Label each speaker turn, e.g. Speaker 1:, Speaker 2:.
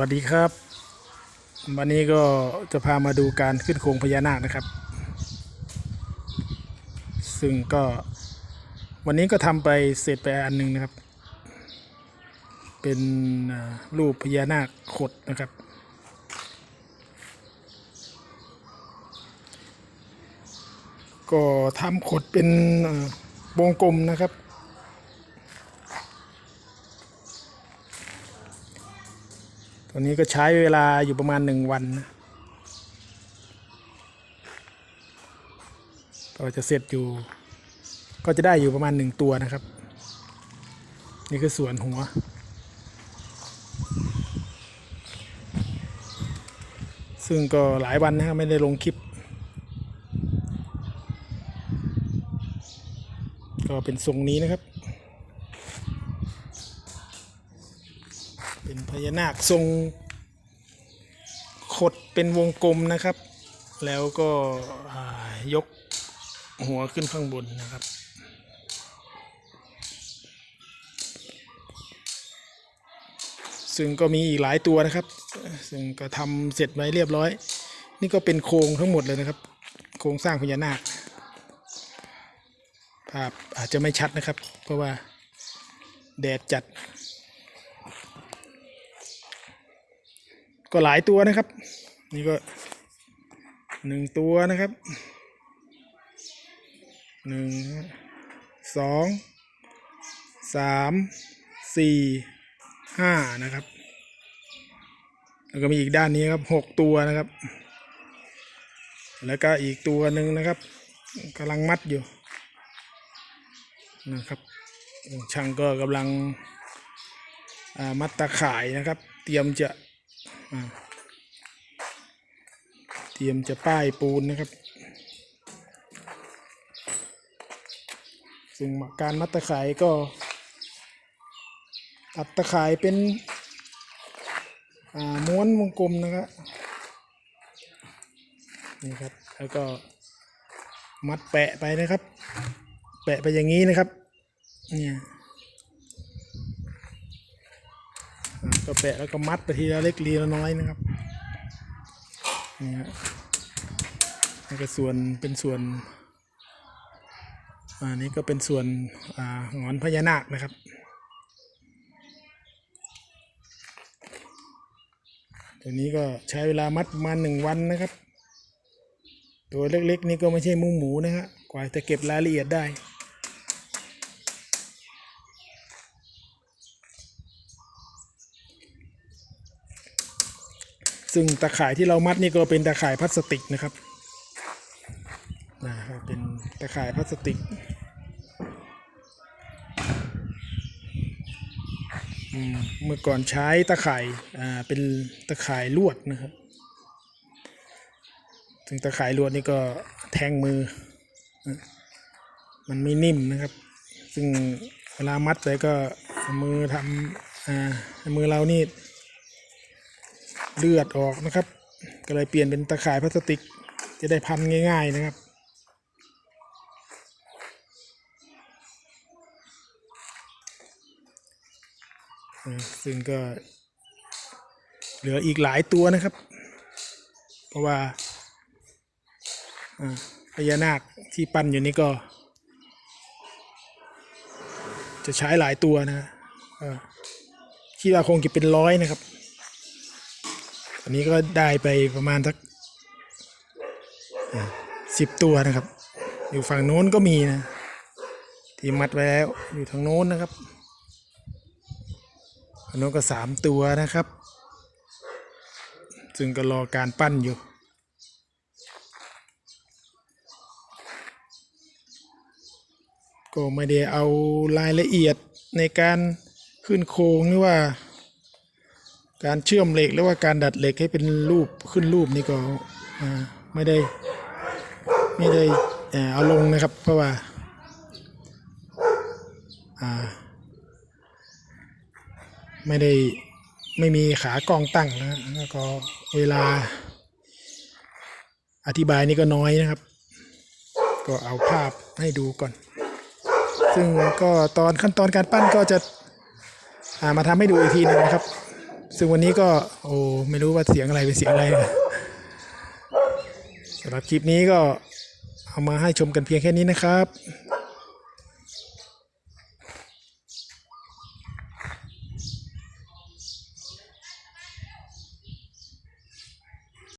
Speaker 1: วัสดีครับ วันนี้ก็จะพามาดูการขึ้นโครงพญานาคนะครับ ซึ่งก็วันนี้ก็ทำไปเสร็จไปอันหนึ่งนะครับ เป็นรูปพญานาคขดนะครับ ก็ทำขดเป็นวงกลมนะครับ ตอนนี้ก็ใช้เวลาอยู่ประมาณหนึ่งวันนะก็จะเสร็จอยู่ ก็จะได้อยู่ประมาณหนึ่งตัวนะครับ นี่คือส่วนหัว ซึ่งก็หลายวันนะครับไม่ได้ลงคลิป ก็เป็นทรงนี้นะครับ เป็นพญานาคทรงขดเป็นวงกลมนะครับ แล้วก็ยกหัวขึ้นข้างบนนะครับ ซึ่งก็มีอีกหลายตัวนะครับ ซึ่งก็ทำเสร็จไว้เรียบร้อย นี่ก็เป็นโครงทั้งหมดเลยนะครับ โครงสร้างพญานาคภาพอาจจะไม่ชัดนะครับ เพราะว่าแดดจัด ก็หลายตัวนะครับ นี่ก็หนึ่งตัวนะครับหนึ่งสองสามสี่ห้านะครับ แล้วก็มีอีกด้านนี้ครับหกตัวนะครับ แล้วก็อีกตัวหนึ่งนะครับกำลังมัดอยู่นะครับช่างก็กำลังมัดตะข่ายนะครับ เตรียมจะ เตรียมจะป้ายปูนนะครับ ซึ่งการมัดตะข่ายก็ ตัดตะข่ายเป็นม้วนวงกลมนะครับนี่ครับ แล้วก็มัดแปะไปนะครับ แปะไปอย่างนี้นะครับ เนี่ยอ่า ก็แปะแล้วก็มัดไปทีละเล็กทีละน้อยนะครับนี่ฮะนี่ก็ส่วนเป็นส่วนอันนี้ก็เป็นส่วนอ่าหงอนพญานาคนะครับตัวนี้ก็ใช้เวลามัดประมาณหนึ่งวันนะครับ ตัวเล็กๆ นี่ก็ไม่ใช่หมูหมูนะฮะกว่าจะเก็บรายละเอียดได้ ซึ่งตะข่ายที่เรามัดนี่ก็เป็นตะข่ายพลาสติกนะครับนะครับเป็นตะข่ายพลาสติกเมื่อก่อนใช้ตะข่ายอ่าเป็นตะข่ายลวดนะครับซึ่งตะข่ายลวดนี่ก็แทงมือ มันไม่นิ่มนะครับ ซึ่งเวลามัดไปก็มือทำอ่ามือเรานี่ เลือดออกนะครับ ก็เลยเปลี่ยนเป็นตะข่ายพลาสติกจะได้พันง่าย ๆนะครับ ซึ่งก็เหลืออีกหลายตัวนะครับ เพราะว่าพญานาคที่ปั้นอยู่นี่ก็ จะใช้หลายตัวนะอ่าคิดว่าคงจะเป็นร้อยนะครับ อันนี้ก็ได้ไปประมาณสักสิบตัวนะครับ อยู่ฝั่งโน้นก็มีนะ ที่มัดไว้แล้วอยู่ทางโน้นนะครับอันโน้นก็สามตัวนะครับ ซึ่งก็รอการปั้นอยู่ก็ไม่ได้เอารายละเอียดในการขึ้นโครงหรือว่า การเชื่อมเหล็กหรือว่าการดัดเหล็กให้เป็นรูปขึ้นรูปนี่ก็ไม่ได้ไม่ได้เอ่าลงนะครับ เพราะว่าไม่ได้ไม่มีขากองตั้งนะแล้วก็เวลา อธิบายนี่ก็น้อยนะครับ ก็เอาภาพให้ดูก่อน ซึ่งก็ตอนขั้นตอนการปั้นก็จะามาทำให้ดูอีกทีหนึงนะครับ ซึ่งวันนี้ก็โอ้ไม่รู้ว่าเสียงอะไรเป็นเสียงอะไรนะสำหรับคลิปนี้ก็เอามาให้ชมกันเพียงแค่นี้นะครับ